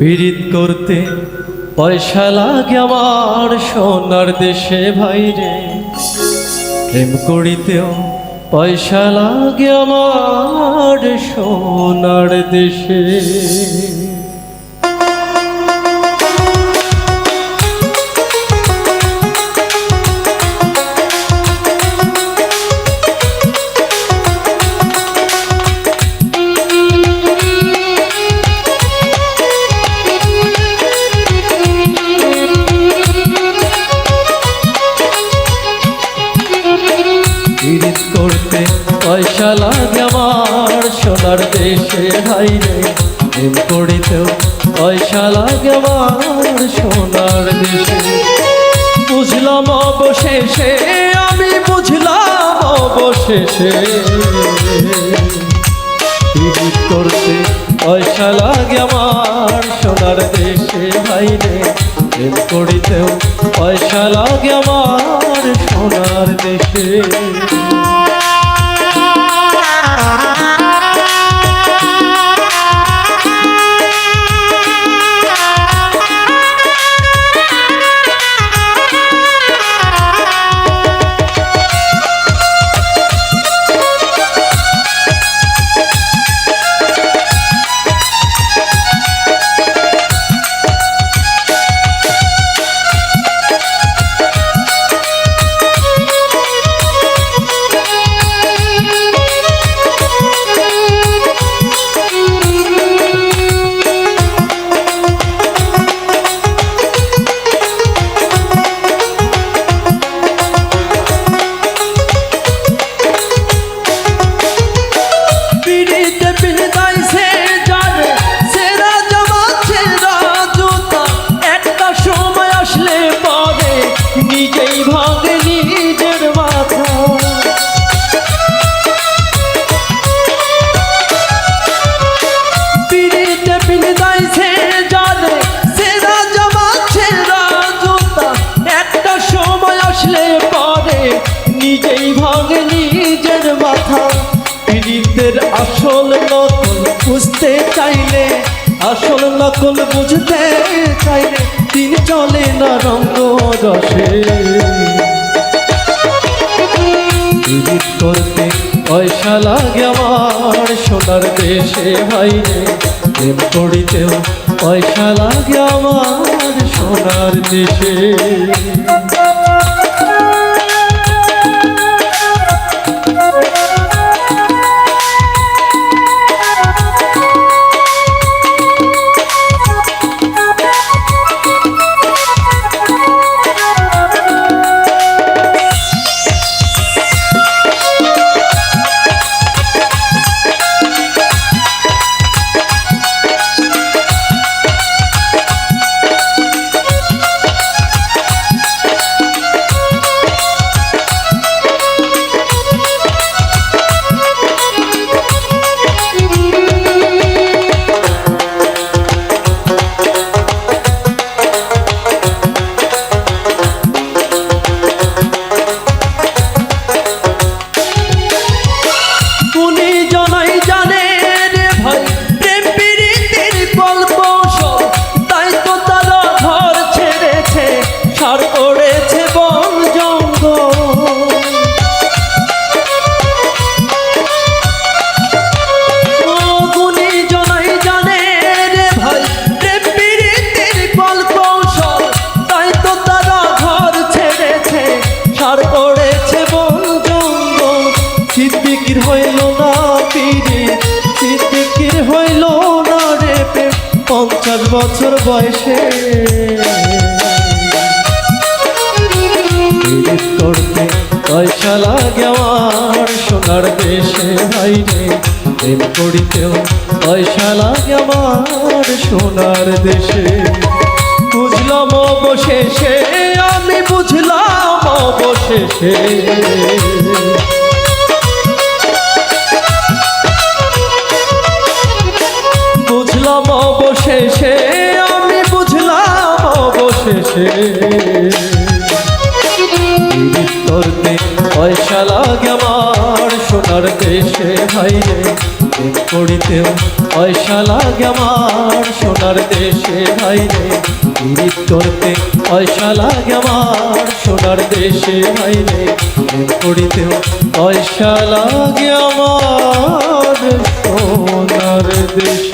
পীড়িত করতে পয়সা লাগে আমার সোনার দেশে ভাইরে প্রেম করিতেও পয়সা লাগে আমার সোনার দেশে। পয়সা লাগে আমার সোনার দেশে ভাইরে প্রেম করিতেও পয়সা লাগে আমার সোনার দেশে। বুঝলাম অবশেষে, আমি বুঝলাম অবশেষে। পীড়িত করতে পয়সা লাগে আমার সোনার দেশে ভাইরে প্রেম করিতেও পয়সা লাগে আমার সোনার দেশে। সময় আসলে পরে নিজেই ভাঙে নিজের মাথা। পীড়িতের আসল নকল বুঝতে চাইলে, আসল নকল বুঝতে চাইলে দিন চলে না রঙ্গ রসে। পীড়িত করতে পয়সা লাগে আমার সোনার দেশে ভাইরে, প্রেম করিতেও পয়সা লাগে আমার সোনার দেশে পিড়ি হইল না রে প্রেম? পঞ্চাশ বছর বয়সে। করতে পয়সা লাগে আমার, সোনার দেশে ভাইরে প্রেম করিতেও পয়সা লাগে আমার, সোনার দেশে। বুঝলাম অবশেষে, আমি বুঝলাম অবশেষে। পীড়িত করতে পয়সা লাগে আমার, সোনার দেশে ভাইরে প্রেম করিতেও পয়সা লাগে আমার, সোনার দেশে ভাই রে গিরিত করতে পয়সা লাগে আমার, সোনার দেশে ভাই রে প্রেম করিতেও পয়সা লাগে আমার, সোনার দেশে